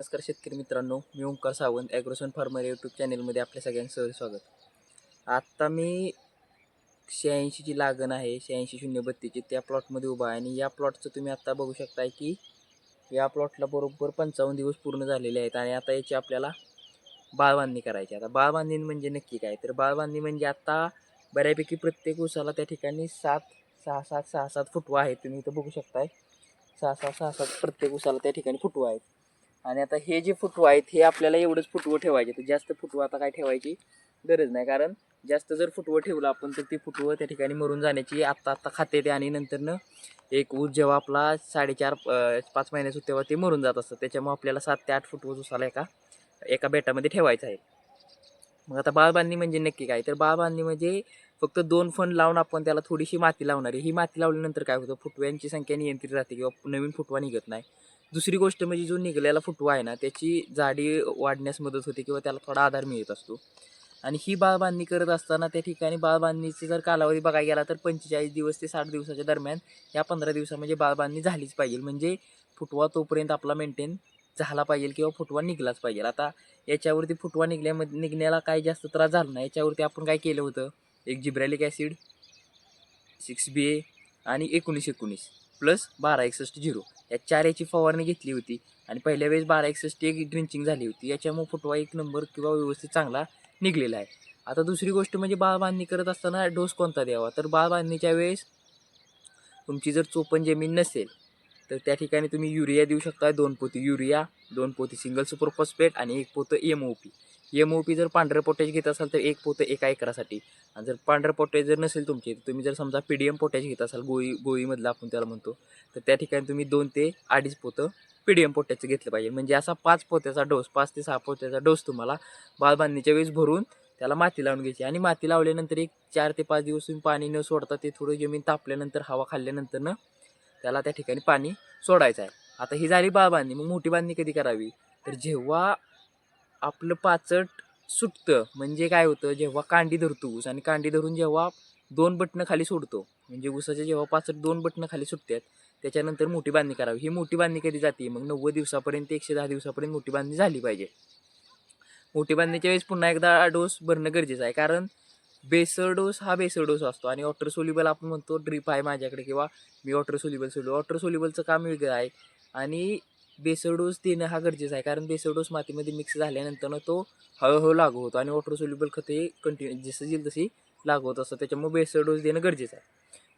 नमस्कार शेतकरी मित्रांनो मी Omkar Sawant Agrosan farmer YouTube चॅनेलमध्ये आपल्या सगळ्यांचं सहज स्वागत. आत्ता मी शहाऐंशीची लागण आहे शहाऐंशी शून्य बत्तीची त्या प्लॉटमध्ये उभा आहे आणि या प्लॉटचं तुम्ही आत्ता बघू शकताय की या प्लॉटला बरोबर पंचावन्न दिवस पूर्ण झालेले आहेत आणि आता याची आपल्याला बाळबांधणी करायची आता बाळबांधणी म्हणजे नक्की काय? तर बाळबांधणी म्हणजे आत्ता बऱ्यापैकी प्रत्येक उसाला त्या ठिकाणी सात सहा सात सहा सात फुटवा आहेत. तुम्ही इथं बघू शकताय. सहा सहा सहा सात प्रत्येक उसाला त्या ठिकाणी फुटवा आहेत. आणि आता हे जे फुटवं आहेत हे आपल्याला एवढंच फुटवं ठेवायचे. तर जास्त फुटवं आता काय ठेवायची गरज नाही. कारण जास्त जर फुटवं ठेवलं आपण तर ते फुटवं त्या ठिकाणी मरून जाण्याची आत्ता आत्ता खाते ते आणि नंतरनं एक ऊस जेव्हा आपला साडेचार पाच महिन्याचं तेव्हा ते मरून जात असतं. त्याच्यामुळे आपल्याला सात ते आठ फुटवं उसाला एका एका बेटामध्ये ठेवायचं आहे. मग आता बाळबांधणी म्हणजे नक्की काय? तर बाळबांधणी म्हणजे फक्त दोन फण लावून आपण त्याला थोडीशी माती लावणार आहे. ही माती लावल्यानंतर काय होतं? फुटव्यांची संख्या नियंत्रित राहते किंवा नवीन फुटवा निघत नाही. दुसरी गोष्ट म्हणजे जो निघालेला फुटवा आहे ना त्याची जाडी वाढण्यास मदत होते किंवा त्याला थोडा आधार मिळत असतो. आणि ही बाळबांधणी करत असताना त्या ठिकाणी बाळबांधणीची जर कालावधी बघायला गेला तर पंचेचाळीस दिवस ते साठ दिवसाच्या दरम्यान या पंधरा दिवसामध्ये बाळबांधणी झालीच पाहिजे. म्हणजे फुटवा तोपर्यंत आपला मेंटेन झाला पाहिजे किंवा फुटवा निघलाच पाहिजे. आता याच्यावरती फुटवा निघल्यामध्ये निघण्याला काय जास्त त्रास झाला नाही. याच्यावरती आपण काय केलं होतं? एक gibberellic acid six B A आणि एकोणीस एकोणीस प्लस बारा एकसष्ट झिरो. या चार याची फवारणी घेतली होती आणि पहिल्या वेळेस बारा एकसष्ट एक ड्रिंचिंग झाली होती. याच्यामुळे फुटवा एक नंबर किंवा व्यवस्थित चांगला निघलेला आहे. आता दुसरी गोष्ट म्हणजे बाळ बांधणी करत असताना डोस कोणता द्यावा? तर बाळ बांधणीच्या वेळेस तुमची जर चोपन जमीन नसेल तर त्या ठिकाणी तुम्ही युरिया देऊ शकता दोन पोती युरिया दोन पोती सिंगल सुपर फॉस्फेट आणि एक पोतं M O P M O P जर पांढरं पोटॅश घेत असाल तर एक पोतं एका एकरासाठी. आणि जर पांढरं पोटॅश जर नसेल तुमचे तर तुम्ही जर समजा पी डी एम पोटॅश घेत असाल गोळी गोळीमधलं आपण त्याला म्हणतो तर त्या ठिकाणी तुम्ही दोन ते अडीच पोतं पी डी एम पोट्याचं घेतलं पाहिजे. म्हणजे असा पाच पोत्याचा डोस पाच ते सहा पोत्याचा डोस तुम्हाला बाळबांधणीच्या वेळेस भरून त्याला माती लावून घ्यायची. आणि माती लावल्यानंतर एक चार ते पाच दिवस तुम्ही पाणी न सोडता ते थोडं जमीन तापल्यानंतर हवा खाल्ल्यानंतरनं त्याला त्या ठिकाणी पाणी सोडायचं आहे. आता ही झाली बाळबांधणी मग मोठी बांधणी कधी करावी? तर जेव्हा आपलं पाचट सुटतं म्हणजे काय होतं जेव्हा कांडी धरतो ऊस आणि कांडी धरून जेव्हा दोन बटणं खाली सोडतो म्हणजे ऊसाचे जेव्हा पाचट दोन बटणं खाली सुटतात त्याच्यानंतर मोठी बांधणी करावी. ही मोठी बांधणी कधी जाते? मग नव्वद दिवसापर्यंत एकशे दहा दिवसापर्यंत मोठी बांधणी झाली पाहिजे. मोठी बांधणीच्या वेळेस पुन्हा एकदा डोस भरणं गरजेचं आहे. कारण बेसर डोस हा बेसर डोस असतो. आणि वॉटर सोल्युबल आपण म्हणतो ड्रीप आहे माझ्याकडे किंवा मी वॉटर सोल्युबल सोडलो. वॉटर सोल्युबलचं काम वेगळं आहे. आणि बेसर डोस देणं हा गरजेचं आहे. कारण बेसर डोस मातीमध्ये मिक्स झाल्यानंतर तो हळूहळू लागू होतो. आणि वॉटर सोल्युबल खते कंटिन्यू जसं येईल तशी लागू होत असतं त्याच्यामुळे बेसर डोस देणं गरजेचं आहे.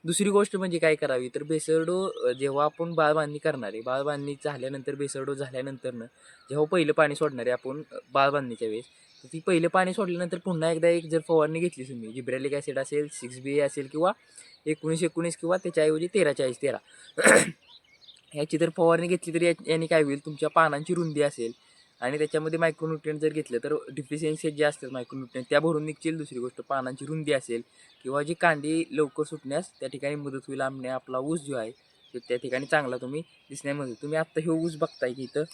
दुसरी गोष्ट म्हणजे काय करावी? तर बेसरडो जेव्हा आपण बाळबांधणी करणारे बाळबांधणी झाल्यानंतर बेसरडो झाल्यानंतरनं जेव्हा पहिलं पाणी सोडणारे आपण बाळबांधणीच्या वेळेस तर ती पहिलं पाणी सोडल्यानंतर पुन्हा एकदा एक जर फवारणी घेतली तुम्ही जिब्रॅलिक ॲसिड असेल सिक्स बी असेल किंवा एकोणीस एकोणीस किंवा त्याच्याऐवजी तेरा चाळीस तेरा. ह्याची जर फवारणी घेतली तरी याने काय होईल तुमच्या पानांची रुंदी असेल आणि त्याच्यामध्ये मायक्रोन्युट्रियंट जर घेतलं तर डिफिशियन्सीज जे असतात मायक्रोन्युट्रियंट त्या भरून निघतील. दुसरी गोष्ट पानांची रुंदी असेल किंवा जी कांदी लवकर सुटण्यास त्या ठिकाणी मदत होईल. आमने आपला ऊस जो आहे तो त्या ठिकाणी चांगला तुम्ही दिसण्यामध्ये. तुम्ही आत्ता हे ऊस बघताय की इथं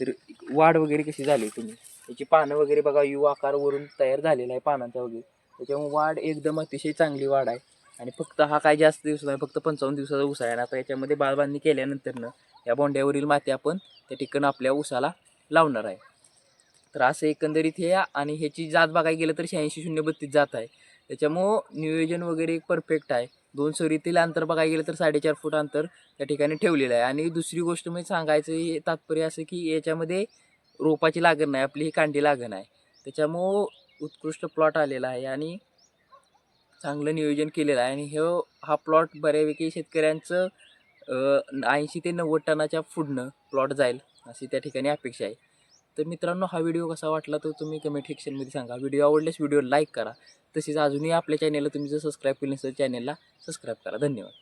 तर वाढ वगैरे कशी झाली तुम्ही? त्याची पानं वगैरे बघा यू आकार वरून तयार झालेला आहे पानांचा वगैरे. त्याच्यामुळे वाढ एकदम अतिशय चांगली वाढ आहे. आणि फक्त हा काय जास्त दिवस नाही फक्त पंचावन्न दिवसाचा ऊस आहे आणि आता याच्यामध्ये बाळबांधणी केल्यानंतरनं या बोंड्यावरील माती आपण त्या ठिकाणी आपल्या ऊसाला लावणार आहे. तर असं एकंदरीत हे आणि ह्याची जात बघायला गेलं तर शहाऐंशी शून्य बत्तीस जात आहे. त्याच्यामुळं नियोजन वगैरे परफेक्ट आहे. दोन सरीतील अंतर बघायला गेलं तर साडेचार फूट अंतर त्या ठिकाणी ठेवलेलं आहे. आणि दुसरी गोष्ट म्हणजे सांगायचं हे तात्पर्य असं की याच्यामध्ये रोपाची लागण नाही आपली ही कांडी लागण आहे. त्याच्यामुळं उत्कृष्ट प्लॉट आलेला आहे आणि चांगलं नियोजन केलेलं आहे. आणि हे हा प्लॉट बऱ्यापैकी शेतकऱ्यांचं ऐंशी ते नव्वद टनाच्या पुढनं प्लॉट जाईल अशी त्या ठिकाणी अपेक्षा आहे. तर मित्रांनो हा व्हिडिओ कसा वाटला तो तुम्ही कमेंट सेक्शनमध्ये सांगा. व्हिडिओ आवडल्यास व्हिडिओ लाईक करा. तसेच अजूनही आपल्या चॅनेलला तुम्ही जर सबस्क्राईब केलं नसेल चॅनेलला सबस्क्राईब करा. धन्यवाद.